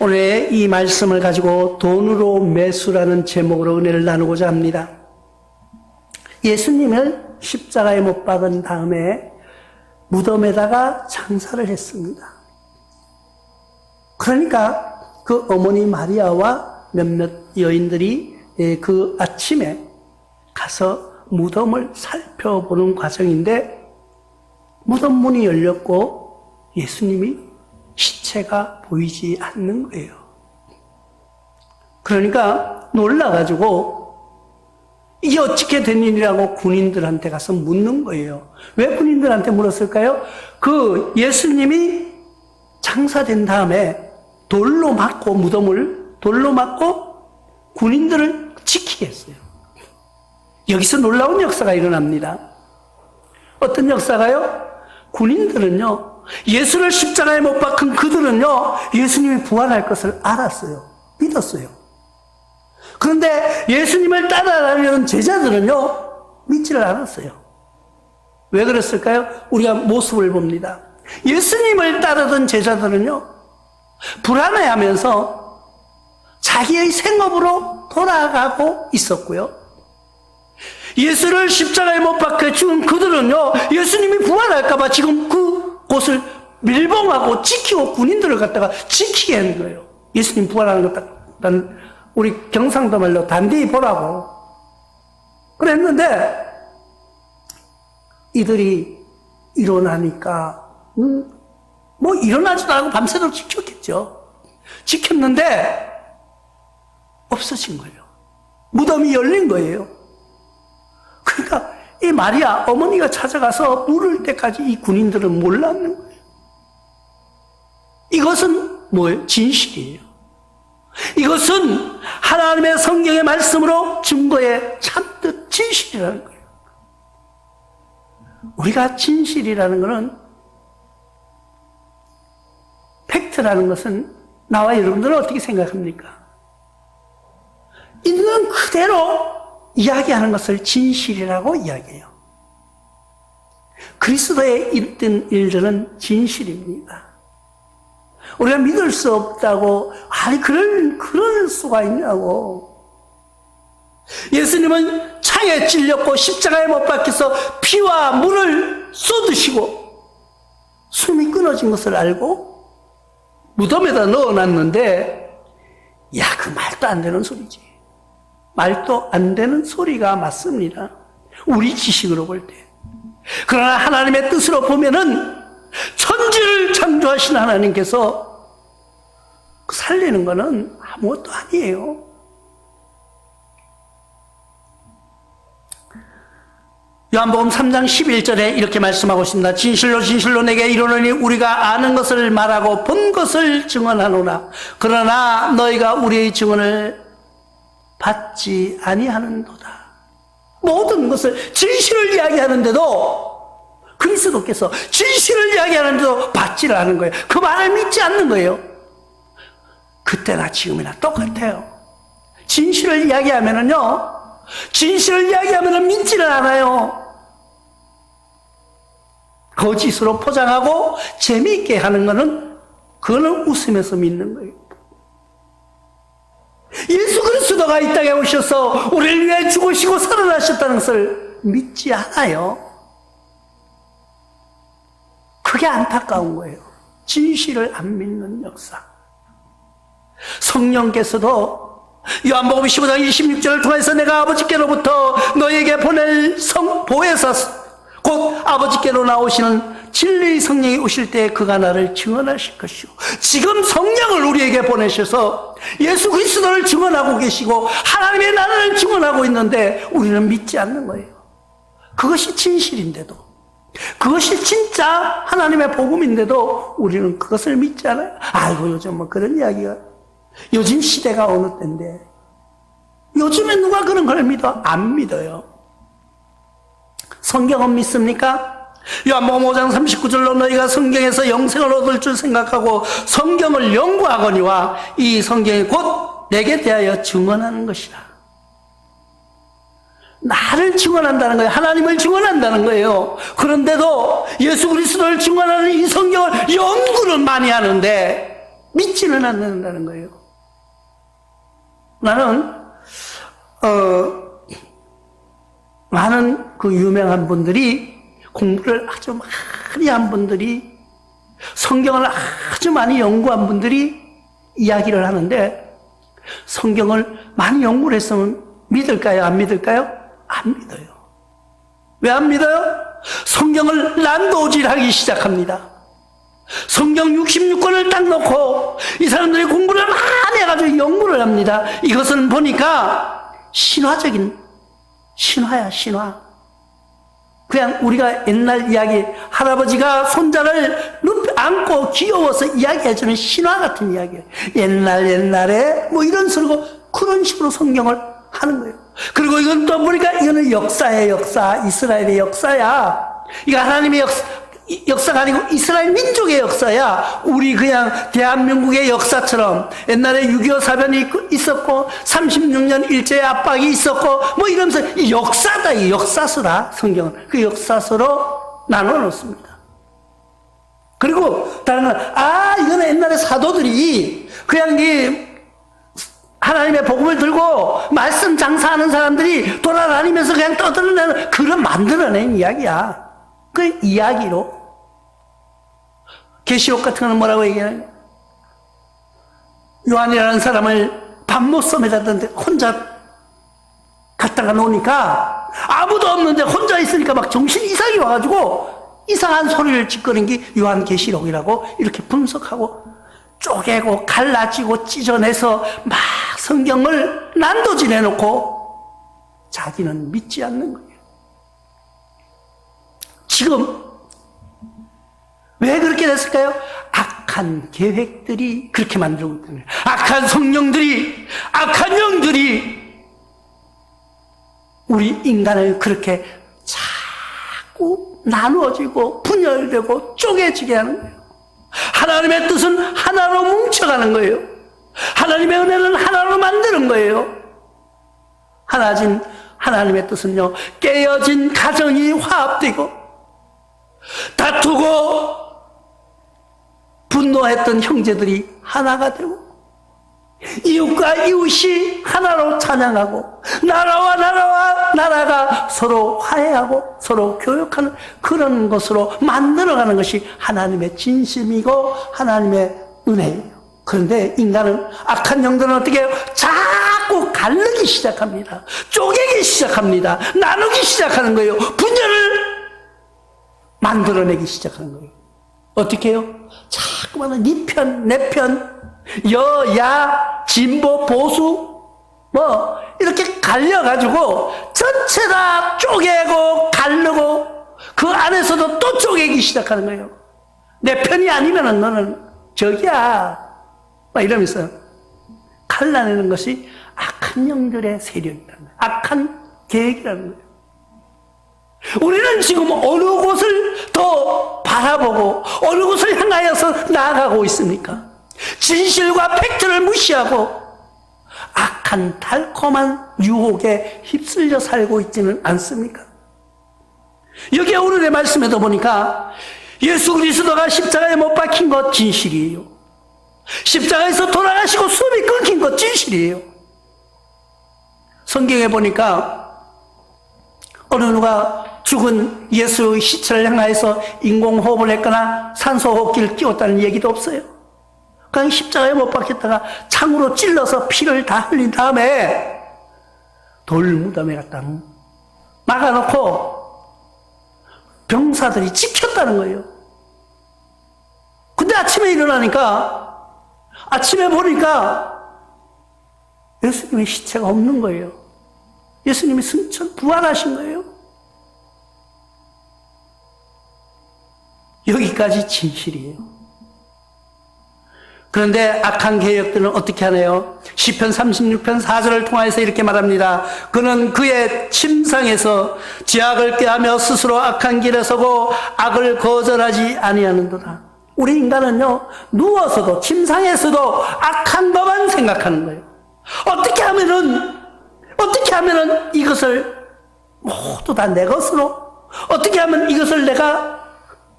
오늘 이 말씀을 가지고 돈으로 매수라는 제목으로 은혜를 나누고자 합니다. 예수님을 십자가에 못 박은 다음에 무덤에다가 장사를 했습니다. 그러니까 그 어머니 마리아와 몇몇 여인들이 예, 그 아침에 가서 무덤을 살펴보는 과정인데 무덤 문이 열렸고 예수님이 시체가 보이지 않는 거예요. 그러니까 놀라가지고 이게 어떻게 된 일이라고 군인들한테 가서 묻는 거예요. 왜 군인들한테 물었을까요? 그 예수님이 장사된 다음에 돌로 맞고 무덤을 돌로 맞고 군인들을 지키게 했어요. 여기서 놀라운 역사가 일어납니다. 어떤 역사가요? 군인들은요, 예수를 십자가에 못 박은 그들은요, 예수님이 부활할 것을 알았어요. 믿었어요. 그런데 예수님을 따라가려는 제자들은요, 믿지를 않았어요. 왜 그랬을까요? 우리가 모습을 봅니다. 예수님을 따르던 제자들은요, 불안해 하면서 자기의 생업으로 돌아가고 있었고요. 예수를 십자가에 못 박혀 죽은 그들은요, 예수님이 부활할까봐 지금 그 곳을 밀봉하고 지키고 군인들을 갖다가 지키게 하는 거예요. 예수님 부활하는 것, 난 우리 경상도 말로 단디히 보라고. 그랬는데, 이들이 일어나니까, 음, 뭐 일어나지도 않고 밤새도록 지켰겠죠. 지켰는데, 없어진 거예요. 무덤이 열린 거예요. 그러니까 이 마리아 어머니가 찾아가서 물을 때까지 이 군인들은 몰랐는. 이것은 뭐예요? 진실이에요. 이것은 하나님의 성경의 말씀으로 증거에 참듯 진실이라는 거예요. 우리가 진실이라는 것은 팩트라는 것은 나와 여러분들은 어떻게 생각합니까? 있는 그대로 이야기하는 것을 진실이라고 이야기해요. 그리스도의 있던 일들은 진실입니다. 우리가 믿을 수 없다고, 아니, 그럴, 그럴 수가 있냐고. 예수님은 창에 찔렸고 십자가에 못 박혀서 피와 물을 쏟으시고 숨이 끊어진 것을 알고 무덤에다 넣어놨는데, 야, 그 말도 안 되는 소리지. 말도 안 되는 소리가 맞습니다. 우리 지식으로 볼 때. 그러나 하나님의 뜻으로 보면은 천지를 창조하신 하나님께서 살리는 것은 아무것도 아니에요. 요한복음 3장 11절에 이렇게 말씀하고 있습니다. 진실로 진실로 내게 이르노니 우리가 아는 것을 말하고 본 것을 증언하노라. 그러나 너희가 우리의 증언을 받지 아니하는도다. 모든 것을 진실을 이야기하는데도 그리스도께서 진실을 이야기하는데도 받지를 않은 거예요. 그 말을 믿지 않는 거예요. 그때나 지금이나 똑같아요. 진실을 이야기하면은요, 진실을 이야기하면은 믿지를 않아요. 거짓으로 포장하고 재미있게 하는 거는 그거는 웃으면서 믿는 거예요. 예수 그리스도가 이 땅에 오셔서 우리를 위해 죽으시고 살아나셨다는 것을 믿지 않아요. 그게 안타까운 거예요. 진실을 안 믿는 역사. 성령께서도 요한복음 15장 26절을 통해서 내가 아버지께로부터 너에게 보낼 성 보혜사 곧 아버지께로 나오시는 진리의 성령이 오실 때 그가 나를 증언하실 것이요. 지금 성령을 우리에게 보내셔서 예수 그리스도를 증언하고 계시고 하나님의 나라를 증언하고 있는데 우리는 믿지 않는 거예요. 그것이 진실인데도 그것이 진짜 하나님의 복음인데도 우리는 그것을 믿지 않아요. 아이고 요즘 뭐 그런 이야기가 요즘 시대가 어느 때인데 요즘에 누가 그런 걸 믿어? 안 믿어요. 성경은 믿습니까? 요한복음 5장 39절로 너희가 성경에서 영생을 얻을 줄 생각하고 성경을 연구하거니와 이 성경이 곧 내게 대하여 증언하는 것이라. 나를 증언한다는 거예요. 하나님을 증언한다는 거예요. 그런데도 예수 그리스도를 증언하는 이 성경을 연구는 많이 하는데 믿지는 않는다는 거예요. 나는 어 많은 그 유명한 분들이 공부를 아주 많이 한 분들이 성경을 아주 많이 연구한 분들이 이야기를 하는데 성경을 많이 연구를 했으면 믿을까요? 안 믿을까요? 안 믿어요. 왜 안 믿어요? 성경을 난도질하기 시작합니다. 성경 66권을 딱 놓고 이 사람들이 공부를 많이 해가지고 연구를 합니다. 이것은 보니까 신화적인 신화야 신화. 그냥 우리가 옛날 이야기 할아버지가 손자를 눕 안고 귀여워서 이야기해주는 신화 같은 이야기예요. 옛날 옛날에 뭐 이런 소리고 그런 식으로 성경을 하는 거예요. 그리고 이건 또 보니까 이거는 역사의 역사, 이스라엘의 역사야. 이거 하나님의 역사, 이- 역사가 아니고 이스라엘 민족의 역사야. 우리 그냥 대한민국의 역사처럼 옛날에 6.25 사변이 있었고 36년 일제의 압박이 있었고 뭐 이러면서 이 역사다. 이 역사서라 성경은. 그 역사서로 나눠 놓습니다. 그리고 다른 건, 아, 이거는 옛날에 사도들이 그냥 이 하나님의 복음을 들고 말씀 장사하는 사람들이 돌아다니면서 그냥 떠들어내는 그런 만들어낸 이야기야. 그 이야기로. 계시록 같은 거는 뭐라고 얘기하냐. 요한이라는 사람을 밤모섬에다 던데 혼자 갔다가 노니까 아무도 없는데 혼자 있으니까 막 정신 이상이 와가지고 이상한 소리를 짓거린 게 요한 계시록이라고 이렇게 분석하고 쪼개고 갈라지고 찢어내서 막 성경을 난도질해 놓고 자기는 믿지 않는 거예요. 지금 왜 그렇게 됐을까요? 악한 계획들이 그렇게 만들고 거예요. 악한 성령들이, 악한 영들이 우리 인간을 그렇게 자꾸 나누어지고 분열되고 쪼개지게 하는 거예요. 하나님의 뜻은 하나로 뭉쳐가는 거예요. 하나님의 은혜는 하나로 만드는 거예요. 하나진 하나님의 뜻은요, 깨어진 가정이 화합되고, 다투고, 분노했던 형제들이 하나가 되고, 이웃과 이웃이 하나로 찬양하고, 나라와 나라와 나라가 서로 화해하고, 서로 교육하는 그런 것으로 만들어가는 것이 하나님의 진심이고, 하나님의 은혜예요. 그런데 인간은 악한 영들은 어떻게 해요? 자꾸 갈르기 시작합니다. 쪼개기 시작합니다. 나누기 시작하는 거예요. 분열을 만들어내기 시작하는 거예요. 어떻게 해요? 자꾸만 네 편, 내 편, 여 야, 진보, 보수, 뭐, 이렇게 갈려가지고 전체 다 쪼개고 갈르고 그 안에서도 또 쪼개기 시작하는 거예요. 내 편이 아니면은 너는 적이야. 막 이러면서 갈라내는 것이 악한 영들의 세력이라는 거예요. 악한 계획이라는 거예요. 우리는 지금 어느 곳을 더 바라보고 어느 곳을 향하여서 나아가고 있습니까? 진실과 팩트를 무시하고 악한 달콤한 유혹에 휩쓸려 살고 있지는 않습니까? 여기 오늘의 말씀에도 보니까 예수 그리스도가 십자가에 못 박힌 것 진실이에요. 십자가에서 돌아가시고 수업이 끊긴 것 진실이에요. 성경에 보니까 어느 누가 죽은 예수의 시체를 향하여서 인공호흡을 했거나 산소호흡기를 끼웠다는 얘기도 없어요. 그냥 십자가에 못 박혔다가 창으로 찔러서 피를 다 흘린 다음에 돌 무덤에 갖다 막아놓고 병사들이 지켰다는 거예요. 근데 아침에 일어나니까 아침에 보니까 예수님의 시체가 없는 거예요. 예수님이 승천 부활하신 거예요. 여기까지 진실이에요. 그런데 악한 계획들은 어떻게 하나요? 시편 36편 4절을 통하여서 이렇게 말합니다. 그는 그의 침상에서 지악을 꾀하며 스스로 악한 길에 서고 악을 거절하지 아니하는도다. 우리 인간은요 누워서도 침상에서도 악한 것만 생각하는 거예요. 어떻게 하면은 어떻게 하면은 이것을 모두 다 내 것으로 어떻게 하면 이것을 내가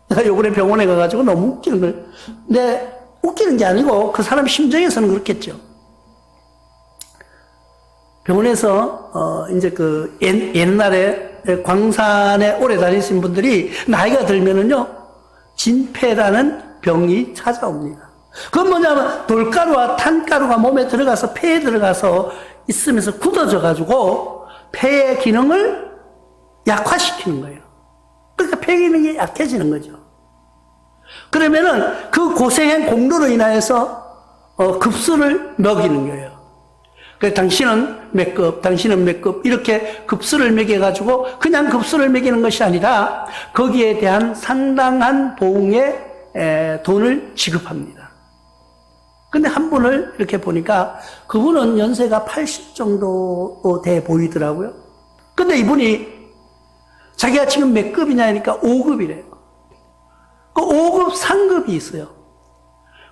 내가 요번에 병원에 가가지고 너무 웃기는 걸 내 웃기는 게 아니고 그 사람 심정에서는 그렇겠죠. 병원에서 어 이제 그 옛, 옛날에 광산에 오래 다니신 분들이 나이가 들면은요 진폐라는 병이 찾아옵니다. 그건 뭐냐면 돌가루와 탄가루가 몸에 들어가서 폐에 들어가서 있으면서 굳어져 가지고 폐의 기능을 약화시키는 거예요. 그러니까 폐 기능이 약해지는 거죠. 그러면은 그 고생한 공로로 인하여서 어, 급수를 먹이는 거예요. 그 당신은 몇 급, 당신은 몇 급, 이렇게 급수를 매겨가지고 그냥 급수를 매기는 것이 아니라 거기에 대한 상당한 보응의 에, 돈을 지급합니다. 근데 한 분을 이렇게 보니까 그분은 연세가 80 정도 돼 보이더라고요. 근데 이분이 자기가 지금 몇 급이냐니까 5급이래요. 그 5급 상급이 있어요.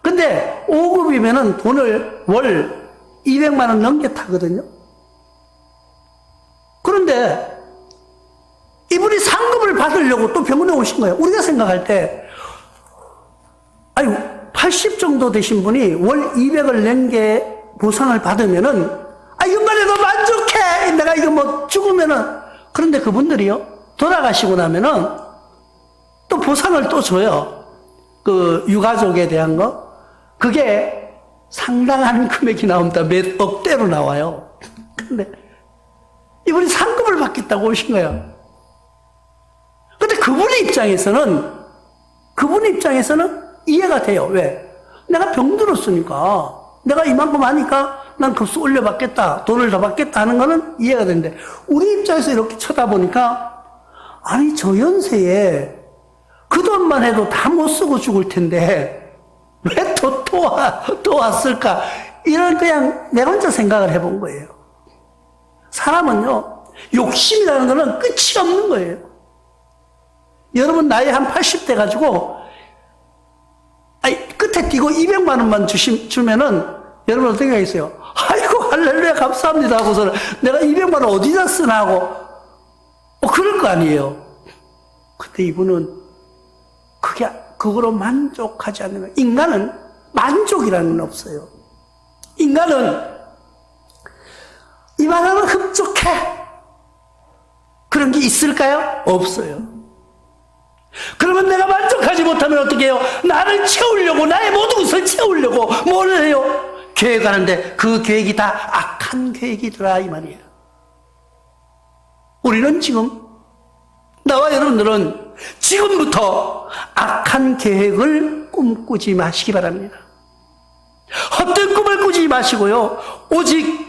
근데 5급이면은 돈을 월 200만 원 넘게 타거든요. 그런데 이분이 상급을 받으려고 또 병원에 오신 거예요. 우리가 생각할 때, 아니, 80 정도 되신 분이 월 200을 낸 게 보상을 받으면은, 아, 해도 만족해! 내가 이거 뭐 죽으면은, 그런데 그분들이요, 돌아가시고 나면은, 또 보상을 또 줘요. 그 유가족에 대한 거. 그게 상당한 금액이 나옵니다. 몇 억대로 나와요. 근데 이분이 상급을 받겠다고 오신 거예요. 근데 그분의 입장에서는 그분 입장에서는 이해가 돼요. 왜? 내가 병들었으니까 내가 이만큼 하니까 난 급수 올려받겠다. 돈을 더 받겠다 하는 거는 이해가 되는데 우리 입장에서 이렇게 쳐다보니까 아니 저 연세에 그 돈만 해도 다 못 쓰고 죽을 텐데 왜 또또 와, 또 왔을까? 이런 그냥 내 혼자 생각을 해본 거예요. 사람은요 욕심이라는 거는 끝이 없는 거예요. 여러분 나이 한 80대 가지고 아니 끝에 띄고 200만 원만 주시, 주면은 여러분 어떻게 하겠어요? 아이고 할렐루야 감사합니다 하고서 내가 200만 원 어디다 쓰나 하고 어, 그럴 거 아니에요. 근데 이분은 그게 그거로 만족하지 않는 인간은 만족이라는 건 없어요. 인간은 이만하면 흡족해. 그런 게 있을까요? 없어요. 그러면 내가 만족하지 못하면 어떻게 해요? 나를 채우려고, 나의 모든 것을 채우려고 뭘 해요? 계획하는데 그 계획이 다 악한 계획이더라, 이 말이에요. 우리는 지금, 나와 여러분들은 지금부터 악한 계획을 꿈꾸지 마시기 바랍니다. 헛된 꿈을 꾸지 마시고요. 오직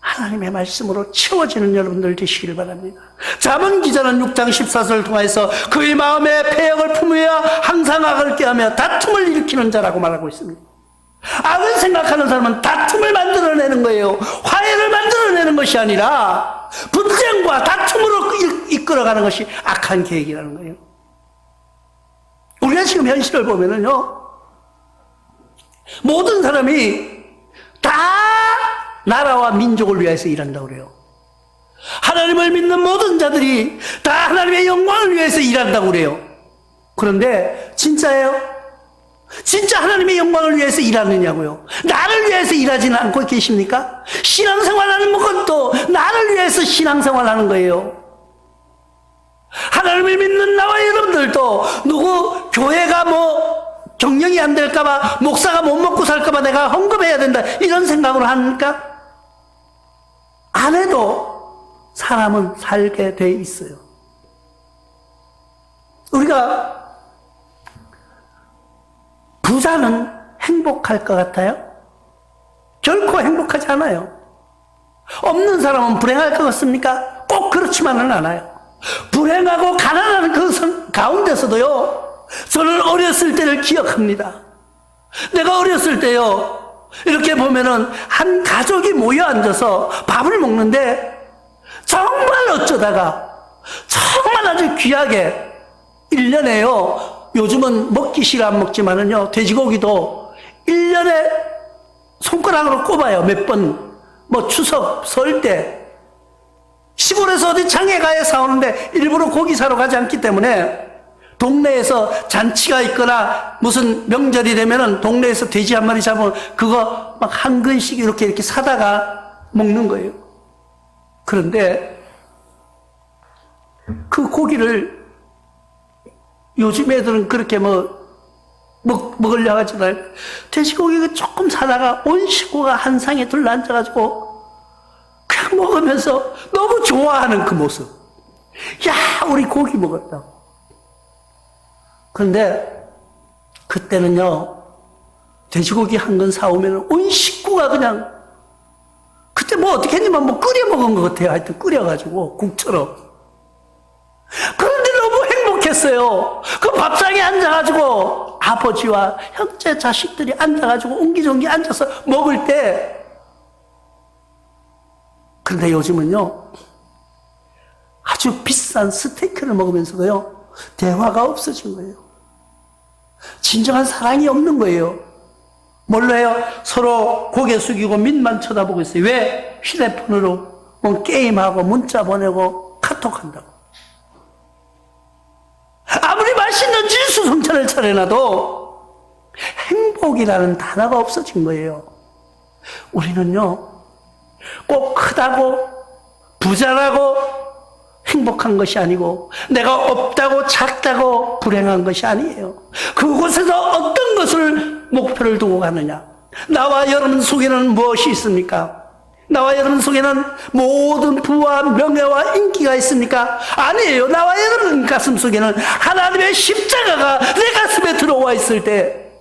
하나님의 말씀으로 채워지는 여러분들 되시길 바랍니다. 자문 기자는 6장 14절을 통해서 그의 마음에 폐역을 품으며 항상 악을 깨하며 다툼을 일으키는 자라고 말하고 있습니다. 악을 생각하는 사람은 다툼을 만들어내는 거예요. 화해를 만들어내는 것이 아니라 분쟁과 다툼으로 이- 이끌어가는 것이 악한 계획이라는 거예요. 우리가 지금 현실을 보면은요, 모든 사람이 다 나라와 민족을 위해서 일한다고 그래요. 하나님을 믿는 모든 자들이 다 하나님의 영광을 위해서 일한다고 그래요. 그런데 진짜예요? 진짜 하나님의 영광을 위해서 일하느냐고요? 나를 위해서 일하지는 않고 계십니까? 신앙생활하는 것도 나를 위해서 신앙생활하는 거예요. 하나님을 믿는 나와 여러분들도 누구 교회가 뭐 경영이 안 될까봐 목사가 못 먹고 살까봐 내가 헌금해야 된다 이런 생각으로 합니까? 안 해도 사람은 살게 돼 있어요. 우리가 부자는 행복할 것 같아요? 결코 행복하지 않아요. 없는 사람은 불행할 것 같습니까? 꼭 그렇지만은 않아요. 불행하고 가난한 그 선- 가운데서도요, 저는 어렸을 때를 기억합니다. 내가 어렸을 때요, 이렇게 보면은 한 가족이 모여 앉아서 밥을 먹는데 정말 어쩌다가 정말 아주 귀하게 1년에요, 요즘은 먹기 싫어 안 먹지만은요, 돼지고기도 1년에 손가락으로 꼽아요, 몇 번. 뭐 추석, 설 때. 시골에서 어디 장에 가야 사오는데 일부러 고기 사러 가지 않기 때문에 동네에서 잔치가 있거나 무슨 명절이 되면은 동네에서 돼지 한 마리 잡으면 그거 막 한 근씩 이렇게 이렇게 사다가 먹는 거예요. 그런데 그 고기를 요즘 애들은 그렇게 뭐 먹, 먹으려 하지만 돼지고기 조금 사다가 온 식구가 한 상에 둘러 앉아가지고 그냥 먹으면서 너무 좋아하는 그 모습. 야, 우리 고기 먹었다고. 그런데 그때는요, 돼지고기 한건 사오면 온 식구가 그냥 그때 뭐 어떻게 했냐면 뭐 끓여 먹은 것 같아요. 하여튼 끓여가지고 국처럼. 그런 행복했어요. 그 밥상에 앉아가지고 아버지와 형제 자식들이 앉아가지고 옹기종기 앉아서 먹을 때 그런데 요즘은요 아주 비싼 스테이크를 먹으면서도요 대화가 없어진 거예요. 진정한 사랑이 없는 거예요. 뭘로 해요? 서로 고개 숙이고 밑만 쳐다보고 있어요. 왜? 휴대폰으로 뭐 게임하고 문자 보내고 카톡한다고. 아무리 맛있는 질수성찬을 차려놔도 행복이라는 단어가 없어진 거예요. 우리는요, 꼭 크다고, 부자라고, 행복한 것이 아니고, 내가 없다고, 작다고, 불행한 것이 아니에요. 그곳에서 어떤 것을 목표를 두고 가느냐. 나와 여러분 속에는 무엇이 있습니까? 나와 여러분 속에는 모든 부와 명예와 인기가 있습니까? 아니에요. 나와 여러분 가슴 속에는 하나님의 십자가가 내 가슴에 들어와 있을 때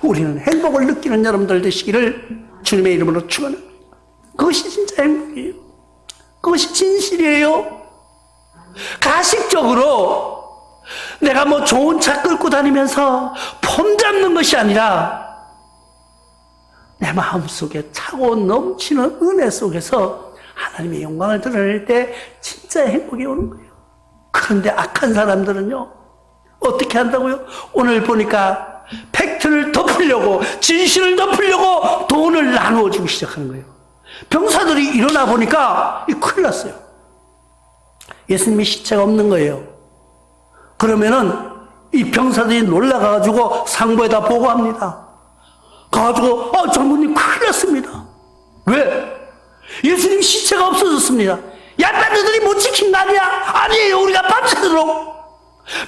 우리는 행복을 느끼는 여러분들 되시기를 주님의 이름으로 축원합니다. 그것이 진짜 행복이에요. 그것이 진실이에요. 가식적으로 내가 뭐 좋은 차 끌고 다니면서 폼 잡는 것이 아니라 내 마음 속에 차고 넘치는 은혜 속에서 하나님의 영광을 드러낼 때 진짜 행복이 오는 거예요. 그런데 악한 사람들은요, 어떻게 한다고요? 오늘 보니까 팩트를 덮으려고, 진실을 덮으려고 돈을 나누어 주기 시작하는 거예요. 병사들이 일어나 보니까 이 큰일 났어요. 예수님이 시체가 없는 거예요. 그러면은 이 병사들이 놀라가지고 상부에다 보고합니다. 가가지고, 아, 장군님 큰일 났습니다. 왜? 예수님 시체가 없어졌습니다. 야반들이 못 지킨 거 아니야? 아니에요. 우리가 밤새도록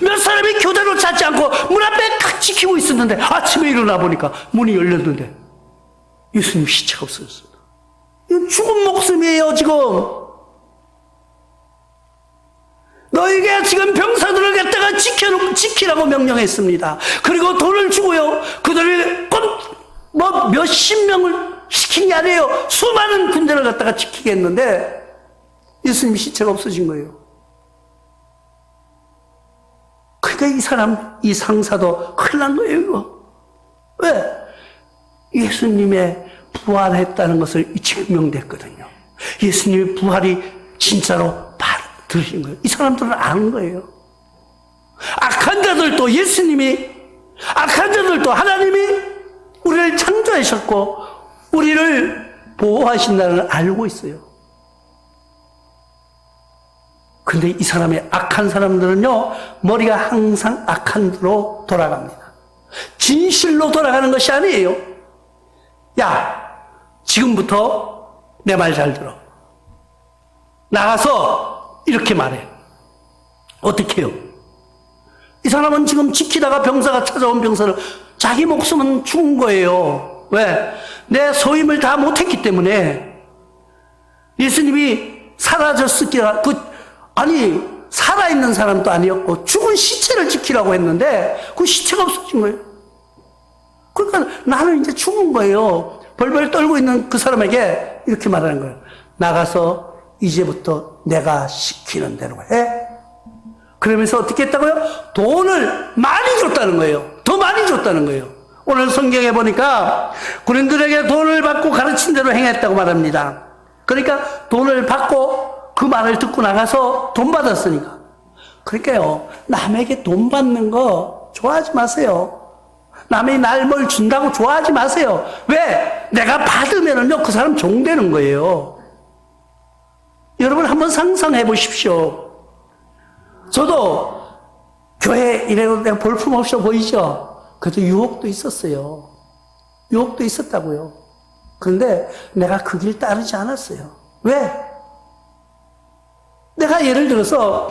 몇 사람이 교대로 찾지 않고 문 앞에 탁 지키고 있었는데 아침에 일어나 보니까 문이 열렸는데 예수님 시체가 없어졌습니다. 죽은 목숨이에요, 지금. 너에게 지금 병사들을 갖다가 지키라고 명령했습니다. 그리고 돈을 주고요. 그들을 뭐 몇십 명을 시킨 게 아니에요. 수많은 군대를 갖다가 지키겠는데 예수님 시체가 없어진 거예요. 그러니까 이 사람, 이 상사도 큰일 난 거예요, 이거. 왜? 예수님의 부활했다는 것을 증명됐거든요. 예수님의 부활이 진짜로 들으신 거예요. 이 사람들은 아는 거예요. 악한 자들도 예수님이, 악한 자들도 하나님이 우리를 창조하셨고, 우리를 보호하신다는 걸 알고 있어요. 근데 이 사람의 악한 사람들은요, 머리가 항상 악한 대로 돌아갑니다. 진실로 돌아가는 것이 아니에요. 야, 지금부터 내 말 잘 들어. 나가서 이렇게 말해. 어떻게 해요? 이 사람은 지금 지키다가 병사가 찾아온 병사를 자기 목숨은 죽은 거예요. 왜? 내 소임을 다 못했기 때문에 예수님이 사라졌을기라 그 아니 살아있는 사람도 아니었고 죽은 시체를 지키라고 했는데 그 시체가 없어진 거예요. 그러니까 나는 이제 죽은 거예요. 벌벌 떨고 있는 그 사람에게 이렇게 말하는 거예요. 나가서 이제부터 내가 시키는 대로 해. 그러면서 어떻게 했다고요? 돈을 많이 줬다는 거예요. 더 많이 줬다는 거예요. 오늘 성경에 보니까 군인들에게 돈을 받고 가르친 대로 행했다고 말합니다. 그러니까 돈을 받고 그 말을 듣고 나가서 돈 받았으니까. 그러니까요, 남에게 돈 받는 거 좋아하지 마세요. 남이 날 뭘 준다고 좋아하지 마세요. 왜? 내가 받으면은요, 그 사람 종되는 거예요. 여러분 한번 상상해 보십시오. 저도 교회 이래도 볼품 없어 보이죠? 그래도 유혹도 있었어요. 유혹도 있었다고요. 그런데 내가 그 길 따르지 않았어요. 왜? 내가 예를 들어서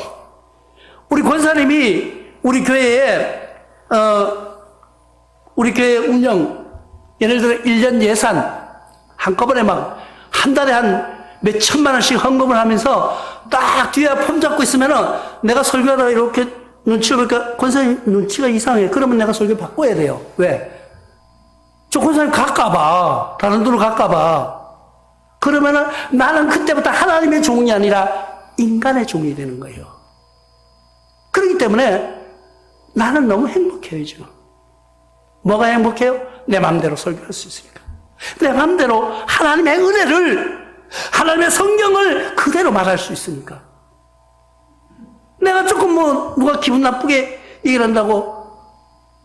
우리 권사님이 우리 교회에 어 우리 교회 운영 예를 들어 1년 예산 한꺼번에 막 한 달에 한 몇 천만 원씩 헌금을 하면서 딱 뒤에 폼 잡고 있으면은 내가 설교하다가 이렇게 눈치가 보니까 권사님 눈치가 이상해. 그러면 내가 설교 바꿔야 돼요. 왜? 저 권사님 갈까봐. 다른 데로 갈까봐. 그러면은 나는 그때부터 하나님의 종이 아니라 인간의 종이 되는 거예요. 그렇기 때문에 나는 너무 행복해요, 지금. 뭐가 행복해요? 내 마음대로 설교할 수 있으니까. 내 마음대로 하나님의 은혜를, 하나님의 성경을 그대로 말할 수 있으니까. 내가 조금 뭐, 누가 기분 나쁘게 얘기를 한다고,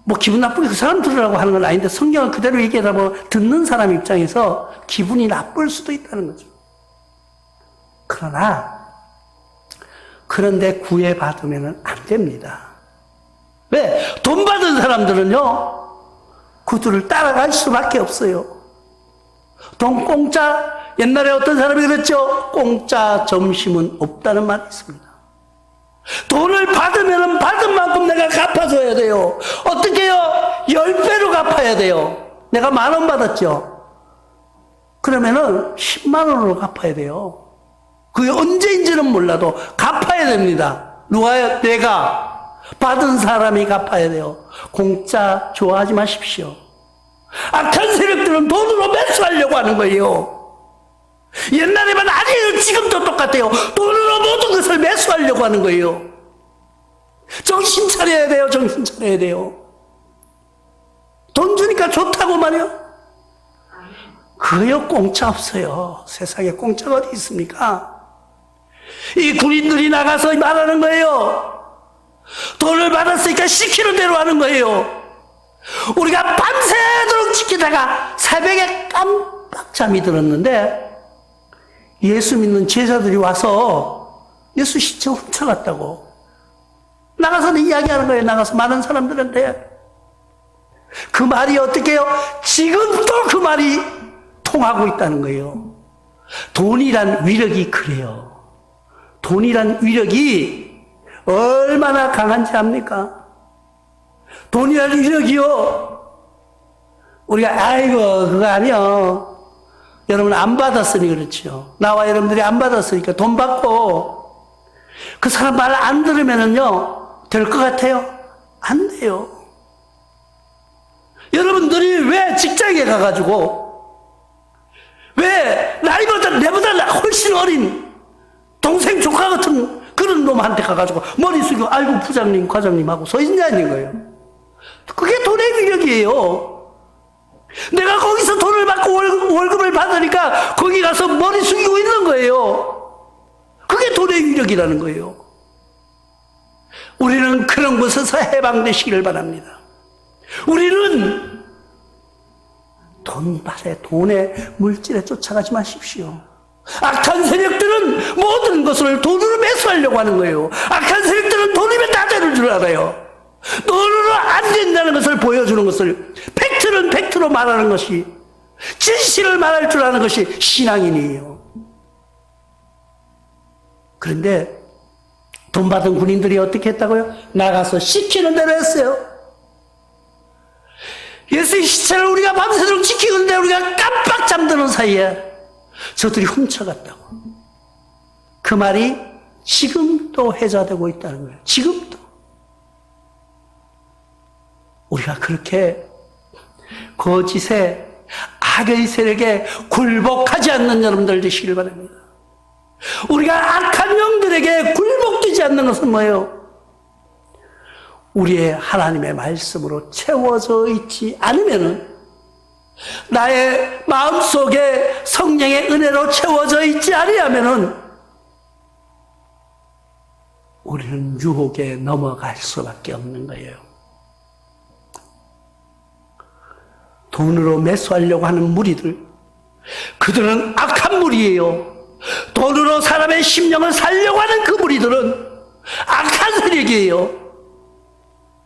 뭐 기분 나쁘게 그 사람 들으라고 하는 건 아닌데 성경을 그대로 얘기하다 보면 듣는 사람 입장에서 기분이 나쁠 수도 있다는 거죠. 그러나, 그런데 구애받으면 안 됩니다. 왜? 돈 받은 사람들은요, 그들을 따라갈 수밖에 없어요. 돈 공짜, 옛날에 어떤 사람이 그랬죠? 공짜 점심은 없다는 말이 있습니다. 돈을 받으면 받은 만큼 내가 갚아줘야 돼요. 어떻게 해요? 열 배로 갚아야 돼요. 내가 만 원 받았죠? 그러면은 10만 원으로 갚아야 돼요. 그게 언제인지는 몰라도 갚아야 됩니다. 누가요? 내가. 받은 사람이 갚아야 돼요. 공짜 좋아하지 마십시오. 악한 세력들은 돈으로 매수하려고 하는 거예요. 옛날에만 아니에요. 지금도 똑같아요. 돈으로 모든 것을 매수하려고 하는 거예요. 정신 차려야 돼요. 정신 차려야 돼요. 돈 주니까 좋다고 말이요. 그요 공짜 없어요. 세상에 공짜가 어디 있습니까? 이 군인들이 나가서 말하는 거예요. 돈을 받았으니까 시키는 대로 하는 거예요. 우리가 밤새도록 지키다가 새벽에 깜빡 잠이 들었는데 예수 믿는 제자들이 와서 예수 시체 훔쳐갔다고. 나가서 이야기하는 거예요. 나가서 많은 사람들한테. 그 말이 어떻게 해요? 지금도 그 말이 통하고 있다는 거예요. 돈이란 위력이 그래요. 돈이란 위력이 얼마나 강한지 압니까? 돈이란 위력이요. 우리가 아이고 그거 아니요. 여러분 안 받았으니 그렇죠. 나와 여러분들이 안 받았으니까 돈 받고 그 사람 말 안 들으면은요 될 것 같아요? 안 돼요. 여러분들이 왜 직장에 가가지고 왜 나이보다 내보다 훨씬 어린 동생 조카 같은 그런 놈한테 가가지고 머리 숙이고 아이고 부장님 과장님 하고 서 있냐는 거예요. 그게 돈의 위력이에요. 내가 거기서 받고 월급, 을 받으니까 거기 가서 머리 숙이고 있는 거예요. 그게 돈의 위력이라는 거예요. 우리는 그런 것에서 해방되시기를 바랍니다. 우리는 돈밭에 돈에 물질에 쫓아가지 마십시오. 악한 세력들은 모든 것을 돈으로 매수하려고 하는 거예요. 악한 세력들은 돈이면 다 되는 줄 알아요. 돈으로 안 된다는 것을 보여주는 것을 팩트는 팩트로 말하는 것이 진실을 말할 줄 아는 것이 신앙인이에요. 그런데 돈 받은 군인들이 어떻게 했다고요? 나가서 시키는 대로 했어요. 예수의 시체를 우리가 밤새도록 지키는데 우리가 깜빡 잠드는 사이에 저들이 훔쳐갔다고. 그 말이 지금도 회자되고 있다는 거예요. 지금도. 우리가 그렇게 거짓에 악의 세력에 굴복하지 않는 여러분들 되시길 바랍니다. 우리가 악한 영들에게 굴복되지 않는 것은 뭐예요? 우리의 하나님의 말씀으로 채워져 있지 않으면은 나의 마음 속에 성령의 은혜로 채워져 있지 아니하면은 우리는 유혹에 넘어갈 수밖에 없는 거예요. 돈으로 매수하려고 하는 무리들, 그들은 악한 무리예요. 돈으로 사람의 심령을 살려고 하는 그 무리들은 악한 세력이에요.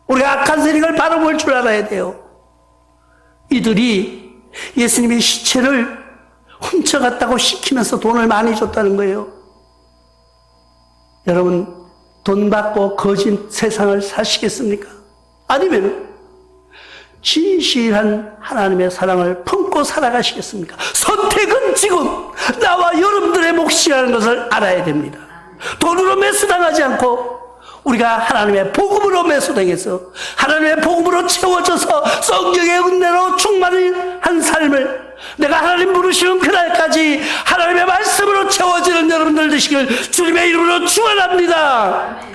우리가 악한 세력을 바라볼 줄 알아야 돼요. 이들이 예수님의 시체를 훔쳐갔다고 시키면서 돈을 많이 줬다는 거예요. 여러분, 돈 받고 거짓 세상을 사시겠습니까? 아니면 진실한 하나님의 사랑을 품고 살아가시겠습니까? 선택은 지금 나와 여러분들의 몫이라는 것을 알아야 됩니다. 돈으로 매수당하지 않고 우리가 하나님의 복음으로 매수당해서 하나님의 복음으로 채워져서 성경의 은혜로 충만한 삶을 내가 하나님 부르시는 그날까지 하나님의 말씀으로 채워지는 여러분들 되시길 주님의 이름으로 축원합니다.